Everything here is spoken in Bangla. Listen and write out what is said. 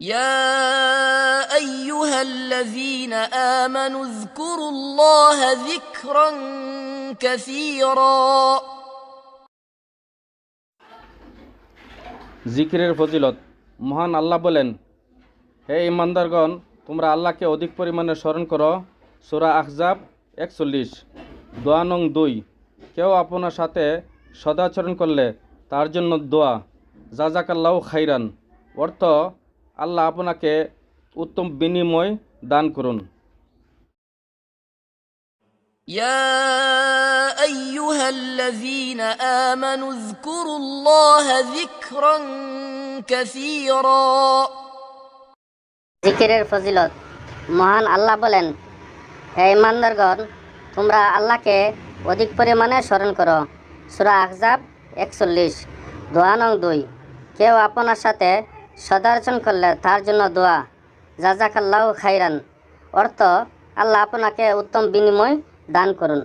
يا ايها الذين امنوا اذكروا الله ذكرا كثيرا জিকিরের ফজিলত মহান আল্লাহ বলেন হে ইমানদারগণ তোমরা আল্লাহকে অধিক পরিমাণে স্মরণ করো সুরা আহজাব একচল্লিশ দোয়া নং দুই কেউ আপনার সাথে সদাচরণ করলে তার জন্য দোয়া জাজাকাল্লাহ খাইরান অর্থ আল্লাহ আপনাকে উত্তম বিনিময় দান করুন يا ايها الذين امنوا اذكروا الله ذكرا كثيرا জিকিরের ফজিলত মহান আল্লাহ বলেন হে ইমানদারগণ তোমরা আল্লাহকে অধিক পরিমাণে স্মরণ করো সুরা আহজাব একচল্লিশ দোয়া নং দুই কেউ আপনার সাথে সদার্চন করলে তার জন্য দোয়া। জাজাকাল্লাহ খাইরান। অর্থ আল্লাহ আপনাকে উত্তম বিনিময় দান করুন।